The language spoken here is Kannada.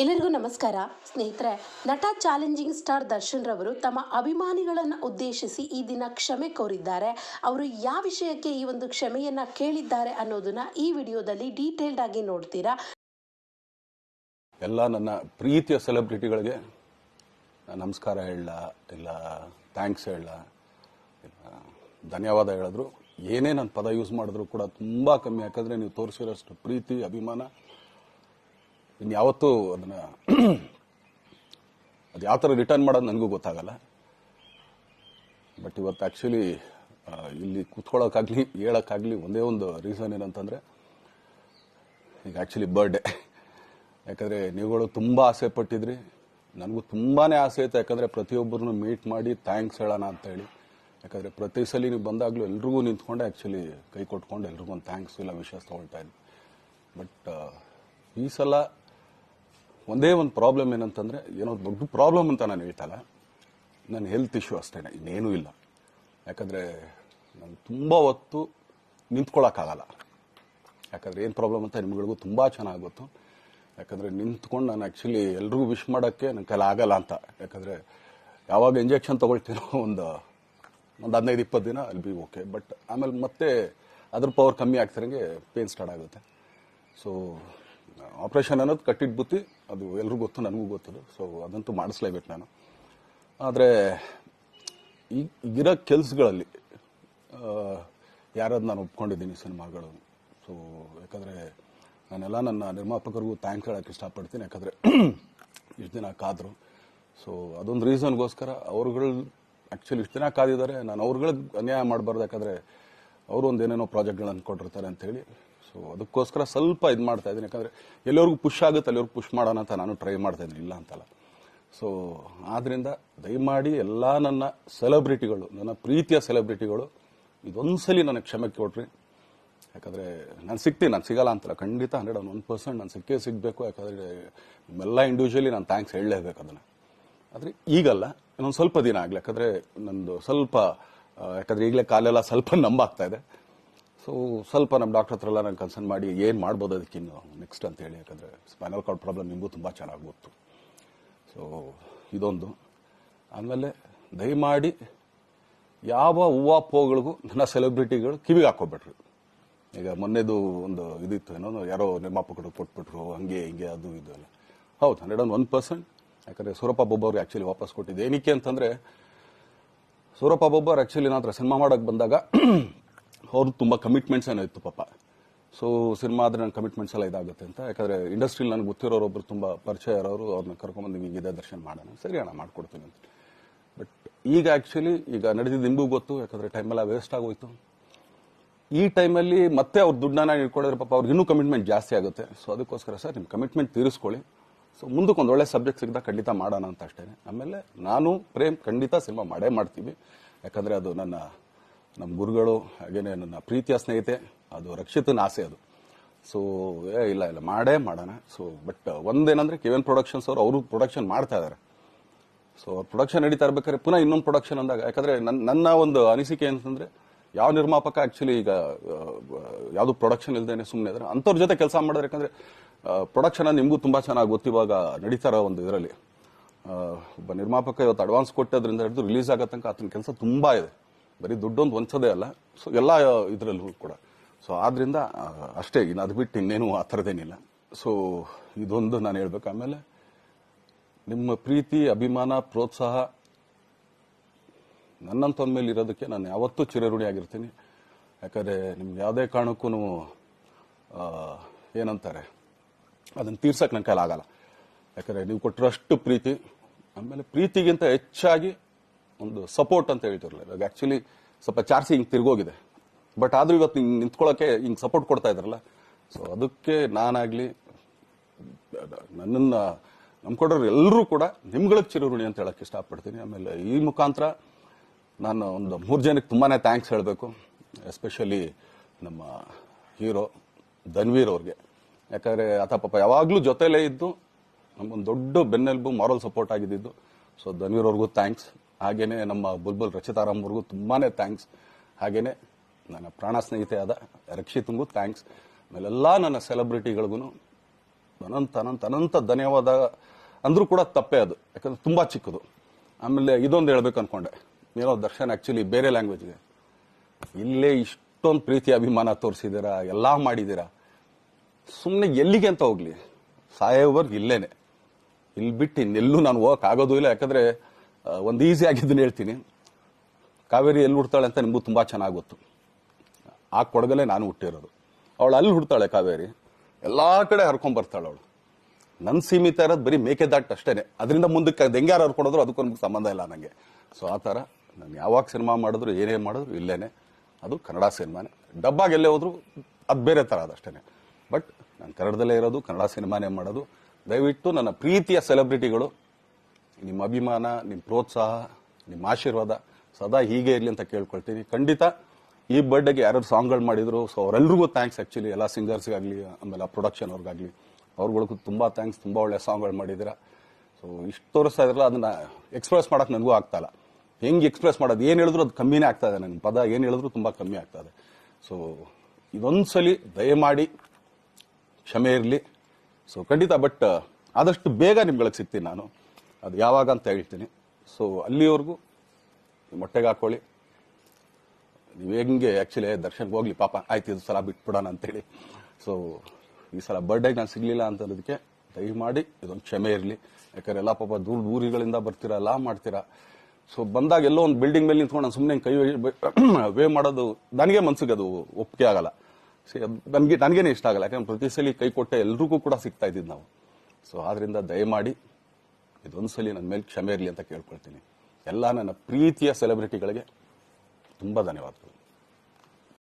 ಎಲ್ಲರಿಗೂ ನಮಸ್ಕಾರ. ಸ್ನೇಹಿತರೆ, ನಟ ಚಾಲೆಂಜಿಂಗ್ ಸ್ಟಾರ್ ದರ್ಶನ್ ರವರು ತಮ್ಮ ಅಭಿಮಾನಿಗಳನ್ನು ಉದ್ದೇಶಿಸಿ ಈ ದಿನ ಕ್ಷಮೆ ಕೋರಿದ್ದಾರೆ. ಅವರು ಯಾವ ವಿಷಯಕ್ಕೆ ಈ ಒಂದು ಕ್ಷಮೆಯನ್ನ ಕೇಳಿದ್ದಾರೆ ಅನ್ನೋದನ್ನ ಈ ವಿಡಿಯೋದಲ್ಲಿ ಡೀಟೇಲ್ಡ್ ಆಗಿ ನೋಡ್ತೀರಾ. ಎಲ್ಲ ನನ್ನ ಪ್ರೀತಿಯ ಸೆಲೆಬ್ರಿಟಿಗಳಿಗೆ ನಮಸ್ಕಾರ ಹೇಳ ಇಲ್ಲ ಥ್ಯಾಂಕ್ಸ್ ಹೇಳ ಧನ್ಯವಾದ ಹೇಳಿದ್ರು. ಏನೇ ನಾನು ಪದ ಯೂಸ್ ಮಾಡಿದ್ರು ಕೂಡ ತುಂಬ ಕಮ್ಮಿ. ಯಾಕಂದರೆ ನೀವು ತೋರಿಸಿರೋಷ್ಟು ಪ್ರೀತಿ, ಅಭಿಮಾನ ಇನ್ಯಾವತ್ತೂ ಅದನ್ನು ಅದು ಯಾವ ಥರ ರಿಟರ್ನ್ ಮಾಡೋದು ನನಗೂ ಗೊತ್ತಾಗಲ್ಲ. ಬಟ್ ಇವತ್ತು ಆ್ಯಕ್ಚುಲಿ ಇಲ್ಲಿ ಕೂತ್ಕೊಳ್ಳೋಕ್ಕಾಗಲಿ, ಹೇಳೋಕ್ಕಾಗಲಿ ಒಂದೇ ಒಂದು ರೀಸನ್ ಏನಂತಂದರೆ, ಈಗ ಆ್ಯಕ್ಚುಲಿ ಬರ್ಡೇ ಯಾಕಂದರೆ ನೀವುಗಳು ತುಂಬ ಆಸೆ ಪಟ್ಟಿದ್ರಿ. ನನಗೂ ತುಂಬಾ ಆಸೆ ಐತೆ ಯಾಕಂದರೆ ಪ್ರತಿಯೊಬ್ಬರನ್ನು ಮೀಟ್ ಮಾಡಿ ಥ್ಯಾಂಕ್ಸ್ ಹೇಳೋಣ ಅಂತ ಹೇಳಿ ಯಾಕಂದರೆ ಪ್ರತಿ ಸಲ ನೀವು ಬಂದಾಗಲೂ ಎಲ್ರಿಗೂ ನಿಂತ್ಕೊಂಡು ಆ್ಯಕ್ಚುಲಿ ಕೈ ಕೊಟ್ಕೊಂಡು ಎಲ್ರಿಗೂ ಒಂದು ಥ್ಯಾಂಕ್ಸ್ ಇಲ್ಲ ವಿಶ್ವಾಸ ತೊಗೊಳ್ತಾ ಇದ್ದೆ ಬಟ್ ಈ ಸಲ ಒಂದೇ ಒಂದು ಪ್ರಾಬ್ಲಮ್ ಏನಂತಂದರೆ, ಏನೋ ದೊಡ್ಡ ಪ್ರಾಬ್ಲಮ್ ಅಂತ ನಾನು ಹೇಳ್ತಲ್ಲ ನನ್ನ ಹೆಲ್ತ್ ಇಶ್ಯೂ ಅಷ್ಟೇ, ಇನ್ನೇನೂ ಇಲ್ಲ. ಯಾಕಂದರೆ ನಾನು ತುಂಬ ಹೊತ್ತು ನಿಂತ್ಕೊಳ್ಳೋಕ್ಕಾಗಲ್ಲ ಯಾಕಂದರೆ ಏನು ಪ್ರಾಬ್ಲಮ್ ಅಂತ ನಿಮ್ಗಳಿಗೂ ತುಂಬ ಚೆನ್ನಾಗಿ ಗೊತ್ತು. ಯಾಕಂದರೆ ನಿಂತ್ಕೊಂಡು ನಾನು ಆ್ಯಕ್ಚುಲಿ ಎಲ್ರಿಗೂ ವಿಶ್ ಮಾಡೋಕ್ಕೆ ನನ್ನ ಕೈಲಿ ಆಗಲ್ಲ ಅಂತ. ಯಾಕಂದರೆ ಯಾವಾಗ ಇಂಜೆಕ್ಷನ್ ತೊಗೊಳ್ತೀನೋ ಒಂದು ಒಂದು ಹದಿನೈದು, ಇಪ್ಪತ್ತು ದಿನ ಅಲ್ಲಿ ಬಿ ಓಕೆ ಬಟ್ ಆಮೇಲೆ ಮತ್ತೆ ಅದ್ರ ಪವರ್ ಕಮ್ಮಿ ಆಗ್ತಿರಂಗೆ ಪೇನ್ ಸ್ಟಾರ್ಟ್ ಆಗುತ್ತೆ. ಸೊ ಆಪ್ರೇಷನ್ ಅನ್ನೋದು ಕಟ್ಟಿಟ್ಟು ಬುತ್ತಿ ಅದು ಎಲ್ರಿಗೂ ಗೊತ್ತು, ನನಗೂ ಗೊತ್ತಿಲ್ಲ ಸೊ ಅದಂತೂ ಮಾಡಿಸ್ಲೇಬೇಕು ನಾನು. ಆದರೆ ಈಗ ಈಗಿರೋ ಕೆಲ್ಸಗಳಲ್ಲಿ ಯಾರದು ನಾನು ಒಪ್ಕೊಂಡಿದ್ದೀನಿ ಸಿನಿಮಾಗಳು. ಸೊ ಯಾಕಂದರೆ, ನಾನೆಲ್ಲ ನನ್ನ ನಿರ್ಮಾಪಕರಿಗೂ ಥ್ಯಾಂಕ್ಸ್ ಹೇಳೋಕ್ಕೆ ಇಷ್ಟಪಡ್ತೀನಿ. ಯಾಕಂದರೆ, ಇಷ್ಟು ದಿನ ಕಾದರು. ಸೊ ಅದೊಂದು ರೀಸನ್ಗೋಸ್ಕರ ಅವ್ರುಗಳು ಆ್ಯಕ್ಚುಲಿ ಇಷ್ಟು ದಿನ ಕಾದಿದ್ದಾರೆ. ನಾನು ಅವ್ರುಗಳಿಗೆ ಅನ್ಯಾಯ ಮಾಡಬಾರ್ದು. ಯಾಕಂದರೆ, ಅವರು ಒಂದು ಏನೇನೋ ಪ್ರಾಜೆಕ್ಟ್ಗಳನ್ನು ಕೊಟ್ಟಿರ್ತಾರೆ ಅಂತೇಳಿ ಸೊ ಅದಕ್ಕೋಸ್ಕರ ಸ್ವಲ್ಪ ಇದು ಮಾಡ್ತಾ ಇದ್ದೀನಿ. ಯಾಕಂದರೆ ಎಲ್ಲರಿಗೂ ಪುಷ್ ಆಗುತ್ತೆ ಅಲ್ಲಿವ್ರಿಗೆ ಪುಷ್ ಮಾಡೋಣ ಅಂತ ನಾನು ಟ್ರೈ ಮಾಡ್ತಾ ಇದ್ದೀನಿ. ಇಲ್ಲ ಅಂತಲ್ಲ. ಸೊ ಆದ್ದರಿಂದ ದಯಮಾಡಿ ಎಲ್ಲ ನನ್ನ ಸೆಲೆಬ್ರಿಟಿಗಳು ನನ್ನ ಪ್ರೀತಿಯ ಸೆಲೆಬ್ರಿಟಿಗಳು ಇದೊಂದ್ಸಲಿ ನನಗೆ ಕ್ಷಮೆ ಕೊಟ್ರಿ. ಯಾಕಂದರೆ ನಾನು ಸಿಗ್ತೀನಿ, ನಾನು ಸಿಗಲ್ಲ ಅಂತಲ್ಲ. ಖಂಡಿತ ಹಂಡ್ರೆಡ್ ಒನ್ ಪರ್ಸೆಂಟ್ ನಾನು ಸಿಕ್ಕೇ ಸಿಗಬೇಕು. ಯಾಕಂದರೆ ನಿಮ್ಮೆಲ್ಲ ಇಂಡಿವಿಜುವಲಿ ನಾನು ಥ್ಯಾಂಕ್ಸ್ ಹೇಳಲೇಬೇಕು ಅದನ್ನು. ಆದರೆ ಈಗಲ್ಲ, ಇನ್ನೊಂದು ಸ್ವಲ್ಪ ದಿನ ಆಗಲಿ. ಯಾಕಂದರೆ ನಂದು ಸ್ವಲ್ಪ ಯಾಕಂದರೆ ಈಗಲೇ ಕಾಲೆಲ್ಲ ಸ್ವಲ್ಪ ನಂಬಾಗ್ತಾ ಇದೆ. ಸೊ ಸ್ವಲ್ಪ ನಮ್ಮ ಡಾಕ್ಟರ್ ಹತ್ರ ಎಲ್ಲ ನಾನು ಕನ್ಸರ್ನ್ ಮಾಡಿ, ಏನು ಮಾಡ್ಬೋದು ಅದಕ್ಕಿನ್ನು ನೆಕ್ಸ್ಟ್ ಅಂತ ಹೇಳಿ. ಯಾಕಂದರೆ ಸ್ಪೈನಲ್ ಕಾರ್ಡ್ ಪ್ರಾಬ್ಲಮ್ ನಿಮಗೂ ತುಂಬ ಚೆನ್ನಾಗಿ ಗೊತ್ತು. ಸೊ ಇದೊಂದು. ಆಮೇಲೆ ದಯಮಾಡಿ ಯಾವ ಹೂವ ಪೋಗಳಿಗೂ ನನ್ನ ಸೆಲೆಬ್ರಿಟಿಗಳು ಕಿವಿಗೆ ಹಾಕೋಬೇಡ್ರಿ ಈಗ ಮೊನ್ನೆದು ಒಂದು ಇದಿತ್ತು, ಏನೋ ಯಾರೋ ನಿರ್ಮಾಪಕರು ಕೊಟ್ಬಿಟ್ರು, ಹಂಗೆ, ಹಿಂಗೆ, ಅದು, ಇದು ಎಲ್ಲ. ಹೌದು ಹಂಡ್ರೆಡ್ ಆನ್ ಒನ್ ಪರ್ಸೆಂಟ್ ಯಾಕಂದರೆ ಸೂರಪ್ಪ ಬೊಬ್ಬವ್ರಿಗೆ ಆ್ಯಕ್ಚುಲಿ ವಾಪಸ್ ಕೊಟ್ಟಿದ್ದು ಏನಕ್ಕೆ ಅಂತಂದರೆ ಸೂರಪ್ಪ ಬೊಬ್ಬರ್ ಆ್ಯಕ್ಚುಲಿ ನಾನು ಸಿನಿಮಾ ಮಾಡೋಕ್ಕೆ ಬಂದಾಗ ಅವ್ರದ್ದು ತುಂಬ ಕಮಿಟ್ಮೆಂಟ್ಸ್ ಏನೋ ಇತ್ತು ಪಾಪ. ಸೊ ಸಿನಿಮಾ ಆದರೆ ನನ್ನ ಕಮಿಟ್ಮೆಂಟ್ಸ್ ಎಲ್ಲ ಇದಾಗುತ್ತೆ ಅಂತ. ಯಾಕಂದರೆ ಇಂಡಸ್ಟ್ರಿಲಿ ನನಗೆ ಗೊತ್ತಿರೋರೊಬ್ಬರು ತುಂಬ ಪರಿಚಯ ಇರೋರು ಅವ್ರನ್ನ ಕರ್ಕೊಂಬಂದು ಹಿಂಗಿದೆ ದರ್ಶನ ಮಾಡೋಣ. ಸರಿ ಅಣ್ಣ, ಮಾಡ್ಕೊಡ್ತೀನಿ ಅಂತ. ಬಟ್ ಈಗ ಆ್ಯಕ್ಚುಲಿ ಈಗ ನಡೆದಿದ್ದು ನಿಮಗೂ ಗೊತ್ತು, ಯಾಕಂದರೆ ಟೈಮೆಲ್ಲ ವೇಸ್ಟ್ ಆಗೋಯ್ತು. ಈ ಟೈಮಲ್ಲಿ ಮತ್ತೆ ಅವ್ರ ದುಡ್ಡನ್ನ ಇಟ್ಕೊಳ್ಳೋರು ಪಾಪ ಅವ್ರಿಗೆ ಇನ್ನೂ ಕಮಿಟ್ಮೆಂಟ್ ಜಾಸ್ತಿ ಆಗುತ್ತೆ. ಸೊ ಅದಕ್ಕೋಸ್ಕರ ಸರ್ ನಿಮ್ಮ ಕಮಿಟ್ಮೆಂಟ್ ತೀರಿಸ್ಕೊಳ್ಳಿ. ಸೊ ಮುಂದಕ್ಕೆ ಒಂದು ಒಳ್ಳೆ ಸಬ್ಜೆಕ್ಟ್ ಸಿಗ್ದಾಗ ಖಂಡಿತ ಮಾಡೋಣ ಅಂತ ಅಷ್ಟೇ ಆಮೇಲೆ ನಾನು, ಪ್ರೇಮ್, ಖಂಡಿತ ಸಿನಿಮಾ ಮಾಡೇ ಮಾಡ್ತೀವಿ. ಯಾಕಂದರೆ ಅದು ನನ್ನ ನಮ್ಮ ಗುರುಗಳು ಹಾಗೇನೆ ನನ್ನ ಪ್ರೀತಿಯ ಸ್ನೇಹಿತೆ, ಅದು ರಕ್ಷಿತನ ಆಸೆ ಅದು. ಸೊ ಏ, ಇಲ್ಲ ಇಲ್ಲ, ಮಾಡೇ ಮಾಡೋಣ. ಸೊ ಬಟ್ ಒಂದೇನಂದ್ರೆ ಕೆ ಎನ್ ಪ್ರೊಡಕ್ಷನ್ಸ್ ಅವರು ಅವರು ಪ್ರೊಡಕ್ಷನ್ ಮಾಡ್ತಾ ಇದ್ದಾರೆ ಸೊ ಪ್ರೊಡಕ್ಷನ್ ನಡೀತಾ ಇರ್ಬೇಕಾದ್ರೆ ಪುನಃ ಇನ್ನೊಂದು ಪ್ರೊಡಕ್ಷನ್ ಅಂದಾಗ ಯಾಕಂದ್ರೆ ನನ್ನ ನನ್ನ ಒಂದು ಅನಿಸಿಕೆ ಅಂತಂದ್ರೆ ಯಾವ ನಿರ್ಮಾಪಕ ಆಕ್ಚುಲಿ ಈಗ ಯಾವುದು ಪ್ರೊಡಕ್ಷನ್ ಇಲ್ದೇನೆ ಸುಮ್ಮನೆ ಇದ್ರೆ, ಅಂಥವ್ರ ಜೊತೆ ಕೆಲಸ ಮಾಡಿದ್ರೆ. ಯಾಕಂದ್ರೆ ಪ್ರೊಡಕ್ಷನ್ ನಿಮಗೂ ತುಂಬಾ ಚೆನ್ನಾಗಿ ಗೊತ್ತಿವಾಗ ನಡೀತಾರ ಒಂದು ಇದರಲ್ಲಿ. ಒಬ್ಬ ನಿರ್ಮಾಪಕ ಇವತ್ತು ಅಡ್ವಾನ್ಸ್ ಕೊಟ್ಟದ್ರಿಂದ ಹಿಡಿದು ರಿಲೀಸ್ ಆಗೋ ತನಕ ಆತನ ಕೆಲಸ ತುಂಬಾ ಇದೆ. ಬರೀ ದುಡ್ಡೊಂದು ಒಂದ್ಸದೇ ಅಲ್ಲ. ಸೊ ಎಲ್ಲ ಇದರಲ್ಲೂ ಕೂಡ. ಸೊ ಆದ್ರಿಂದ ಅಷ್ಟೇ, ಇನ್ನು ಅದು ಬಿಟ್ಟು ಇನ್ನೇನು ಆ ಥರದೇನಿಲ್ಲ ಸೊ ಇದೊಂದು ನಾನು ಹೇಳ್ಬೇಕು. ಆಮೇಲೆ, ನಿಮ್ಮ ಪ್ರೀತಿ, ಅಭಿಮಾನ, ಪ್ರೋತ್ಸಾಹ ನನ್ನಂತೊಂದ ಮೇಲೆ ಇರೋದಕ್ಕೆ ನಾನು ಯಾವತ್ತೂ ಚಿರಋಣಿಯಾಗಿರ್ತೀನಿ ಯಾಕಂದರೆ, ನಿಮ್ಗೆ ಯಾವುದೇ ಕಾರಣಕ್ಕೂ ಏನಂತಾರೆ, ಅದನ್ನು ತೀರ್ಸಕ್ಕೆ ನನ್ನ ಕೈಲಿ ಆಗಲ್ಲ ಯಾಕಂದರೆ, ನೀವು ಕೊಟ್ಟಿರೋಷ್ಟು ಪ್ರೀತಿ, ಆಮೇಲೆ ಪ್ರೀತಿಗಿಂತ ಹೆಚ್ಚಾಗಿ ಒಂದು ಸಪೋರ್ಟ್ ಅಂತ ಹೇಳ್ತಿರಲಿಲ್ಲ ಇವಾಗ ಆ್ಯಕ್ಚುಲಿ ಸ್ವಲ್ಪ ಚಾರ್ಸಿ ಹಿಂಗೆ ತಿರುಗೋಗಿದೆ ಬಟ್ ಆದರೂ ಇವತ್ತು ಹಿಂಗೆ ನಿಂತ್ಕೊಳ್ಳೋಕ್ಕೆ ಹಿಂಗೆ ಸಪೋರ್ಟ್ ಕೊಡ್ತಾ ಇದ್ದಾರಲ್ಲ. ಸೊ ಅದಕ್ಕೆ ನಾನಾಗಲಿ, ನನ್ನನ್ನು ನಂಬ್ಕೊಡೋರು ಎಲ್ಲರೂ ಕೂಡ ನಿಮ್ಗಳಿಗೆ ಚಿರಋಣಿ ಅಂತ ಹೇಳಕ್ಕೆ ಇಷ್ಟಪಡ್ತೀನಿ. ಆಮೇಲೆ ಈ ಮುಖಾಂತರ ನಾನು ಒಂದು ಮೂರು ಜನಕ್ಕೆ ತುಂಬಾ ಥ್ಯಾಂಕ್ಸ್ ಹೇಳಬೇಕು. ಎಸ್ಪೆಷಲಿ ನಮ್ಮ ಹೀರೋ ಧನ್ವೀರ್ ಅವ್ರಿಗೆ. ಯಾಕಂದರೆ ಆತ ಪಾಪ ಯಾವಾಗಲೂ ಜೊತೆಲೇ ಇದ್ದು, ನಮಗೊಂದು ದೊಡ್ಡ ಬೆನ್ನೆಲುಬು ಮಾರಲ್ ಸಪೋರ್ಟ್ ಆಗಿದ್ದು. ಸೊ ಧನ್ವೀರ್ ಅವ್ರಿಗೂ ಥ್ಯಾಂಕ್ಸ್ ಹಾಗೇನೆ ನಮ್ಮ ಬುಲ್ಬುಲ್ ರಚಿತಾರಾಮ್ ಅವ್ರಿಗೂ ತುಂಬಾ ಥ್ಯಾಂಕ್ಸ್ ಹಾಗೇನೆ ನನ್ನ ಪ್ರಾಣ ಸ್ನೇಹಿತೆ ಆದ ರಕ್ಷಿತಂಗೂ ಥ್ಯಾಂಕ್ಸ್ ಆಮೇಲೆಲ್ಲ ನನ್ನ ಸೆಲೆಬ್ರಿಟಿಗಳಿಗೂ ಅನಂತ ಅನಂತ ಅನಂತ ಧನ್ಯವಾದ ಅಂದ್ರೂ ಕೂಡ ತಪ್ಪೇ ಅದು. ಯಾಕಂದ್ರೆ ತುಂಬಾ ಚಿಕ್ಕದು. ಆಮೇಲೆ ಇದೊಂದು ಹೇಳ್ಬೇಕು ಅನ್ಕೊಂಡೆ. ಏನೋ ದರ್ಶನ್ ಆಕ್ಚುಲಿ ಬೇರೆ ಲ್ಯಾಂಗ್ವೇಜ್ಗೆ ಇಲ್ಲೇ ಇಷ್ಟೊಂದು ಪ್ರೀತಿ, ಅಭಿಮಾನ ತೋರಿಸಿದ್ದೀರಾ ಎಲ್ಲ ಮಾಡಿದ್ದೀರಾ ಸುಮ್ಮನೆ ಎಲ್ಲಿಗೆ ಅಂತ ಹೋಗ್ಲಿ. ಸಾಯೋವರ್ಗು ಇಲ್ಲೇನೆ. ಇಲ್ಲಿ ಬಿಟ್ಟು ಇನ್ನೆಲ್ಲೂ ನಾನು ಹೋಗಕ್ ಆಗೋದು ಇಲ್ಲ. ಯಾಕಂದ್ರೆ ಒಂದು ಈಸಿ ಹೇಳ್ತೀನಿ. ಕಾವೇರಿ ಎಲ್ಲಿ ಹುಡ್ತಾಳೆ ಅಂತ ನಿಮಗೂ ತುಂಬ ಚೆನ್ನಾಗಿ ಗೊತ್ತು. ಆ ಕೊಡಗಲೇ ನಾನು ಹುಟ್ಟಿರೋದು. ಅವಳು ಅಲ್ಲಿ ಹುಡ್ತಾಳೆ ಕಾವೇರಿ. ಎಲ್ಲ ಕಡೆ ಹರ್ಕೊಂಡ್ ಬರ್ತಾಳೆ ಅವಳು. ನನ್ನ ಸೀಮಿತ ಇರೋದು ಬರೀ ಮೇಕೆದಾಟ್ ಅಷ್ಟೇನೆ. ಅದರಿಂದ ಮುಂದಕ್ಕೆ ಅದು ಹೆಂಗ್ಯಾರು ಹರ್ಕೊಡೋದ್ರು ಅದಕ್ಕೂ ನಮ್ಗೆ ಸಂಬಂಧ ಇಲ್ಲ ನನಗೆ ಸೊ ಆ ಥರ ನಾನು ಯಾವಾಗ ಸಿನಿಮಾ ಮಾಡಿದ್ರು ಏನೇ ಮಾಡಿದ್ರು ಇಲ್ಲೇ ಅದು ಕನ್ನಡ ಸಿನಿಮಾನೇ. ಡಬ್ಬಾಗ ಎಲ್ಲೇ ಹೋದ್ರು ಅದು ಬೇರೆ ಥರ ಅದಷ್ಟೇ ಬಟ್ ನಾನು ಕನ್ನಡದಲ್ಲೇ ಇರೋದು, ಕನ್ನಡ ಸಿನಿಮಾನೇ ಮಾಡೋದು. ದಯವಿಟ್ಟು ನನ್ನ ಪ್ರೀತಿಯ ಸೆಲೆಬ್ರಿಟಿಗಳು ನಿಮ್ಮ ಅಭಿಮಾನ, ನಿಮ್ಮ ಪ್ರೋತ್ಸಾಹ, ನಿಮ್ಮ ಆಶೀರ್ವಾದ ಸದಾ ಹೀಗೆ ಇರಲಿ ಅಂತ ಕೇಳ್ಕೊಳ್ತೀನಿ. ಖಂಡಿತ ಈ ಬರ್ಡೇಗೆ ಯಾರ್ಯಾರು ಸಾಂಗ್ಗಳು ಮಾಡಿದ್ರು ಸೊ ಅವರೆಲ್ಲರಿಗೂ ಥ್ಯಾಂಕ್ಸ್ ಆ್ಯಕ್ಚುಲಿ ಎಲ್ಲ ಸಿಂಗರ್ಸ್ಗಾಗಲಿ ಆಮೇಲೆ ಆ ಪ್ರೊಡಕ್ಷನ್ ಅವ್ರಿಗಾಗಲಿ. ಅವ್ರಗಳಿಗೂ ತುಂಬ ಥ್ಯಾಂಕ್ಸ್ ತುಂಬ ಒಳ್ಳೆ ಸಾಂಗ್ಗಳು ಮಾಡಿದ್ದೀರಾ. ಸೊ ಇಷ್ಟು ತೋರಿಸ್ತಾ ಇದ್ರಲ್ಲ, ಅದನ್ನ ಎಕ್ಸ್ಪ್ರೆಸ್ ಮಾಡೋಕ್ಕೆ ನನಗೂ ಆಗ್ತಾಯಿಲ್ಲ ಹೆಂಗೆ ಎಕ್ಸ್ಪ್ರೆಸ್ ಮಾಡೋದು, ಏನು ಹೇಳಿದ್ರು ಅದು ಕಮ್ಮಿನೇ ಆಗ್ತಾ ಇದೆ, ನನ್ನ ಪದ ಏನು ಹೇಳಿದ್ರು ತುಂಬ ಕಮ್ಮಿ ಆಗ್ತಾ ಇದೆ. ಸೊ ಇದೊಂದ್ಸಲಿ ದಯಮಾಡಿ ಕ್ಷಮೆ ಇರಲಿ. ಸೊ ಖಂಡಿತ ಬಟ್ ಆದಷ್ಟು ಬೇಗ ನಿಮ್ಗಳಿಗೆ ಸಿಗ್ತೀನಿ ನಾನು. ಅದು ಯಾವಾಗ ಅಂತ ಹೇಳ್ತೀನಿ. ಸೊ ಅಲ್ಲಿವರೆಗೂ ಮೊಟ್ಟೆಗೆ ಹಾಕೊಳ್ಳಿ. ನೀವು ಹೆಂಗೆ ಆ್ಯಕ್ಚುಲಿ ದರ್ಶನ್ಗೆ ಹೋಗ್ಲಿ, ಪಾಪ ಆಯ್ತು, ಇದು ಸಲ ಬಿಟ್ಬಿಡೋಣ ಅಂತೇಳಿ. ಸೊ ಈ ಸಲ ಬರ್ಡೇಗೆ ನಾನು ಸಿಗಲಿಲ್ಲ ಅಂತನ್ನೋದಕ್ಕೆ ದಯಮಾಡಿ ಇದೊಂದು ಕ್ಷಮೆ ಇರಲಿ. ಯಾಕಂದ್ರೆ ಎಲ್ಲ ಪಾಪ ದೂರ ದೂರಿಗಳಿಂದ ಬರ್ತೀರಾ, ಎಲ್ಲ ಮಾಡ್ತೀರಾ. ಸೊ ಬಂದಾಗ ಎಲ್ಲೋ ಒಂದು ಬಿಲ್ಡಿಂಗ್ ಮೇಲೆ ನಿಂತ್ಕೊಂಡು ನಾನು ಸುಮ್ಮನೆ ಕೈ ವೇ ಮಾಡೋದು ನನಗೆ ಮನ್ಸಿಗೆ ಅದು ಒಪ್ಪಿಗೆ ಆಗಲ್ಲ. ನನಗೆ ನನಗೇನೆ ಇಷ್ಟ ಆಗಲ್ಲ. ಯಾಕಂದ್ರೆ ಪ್ರತಿ ಸಲ ಕೈ ಕೊಟ್ಟೆ ಎಲ್ರಿಗೂ ಕೂಡ ಸಿಗ್ತಾ ಇದ್ದಿದ್ದು ನಾವು. ಸೊ ಆದ್ರಿಂದ ದಯಮಾಡಿ ಇದೊಂದ್ಸಲಿ ನನ್ನ ಮೇಲೆ ಕ್ಷಮೆ ಇರಲಿ ಅಂತ ಕೇಳ್ಕೊಳ್ತೀನಿ. ಎಲ್ಲ ನನ್ನ ಪ್ರೀತಿಯ ಸೆಲೆಬ್ರಿಟಿಗಳಿಗೆ ತುಂಬ ಧನ್ಯವಾದಗಳು.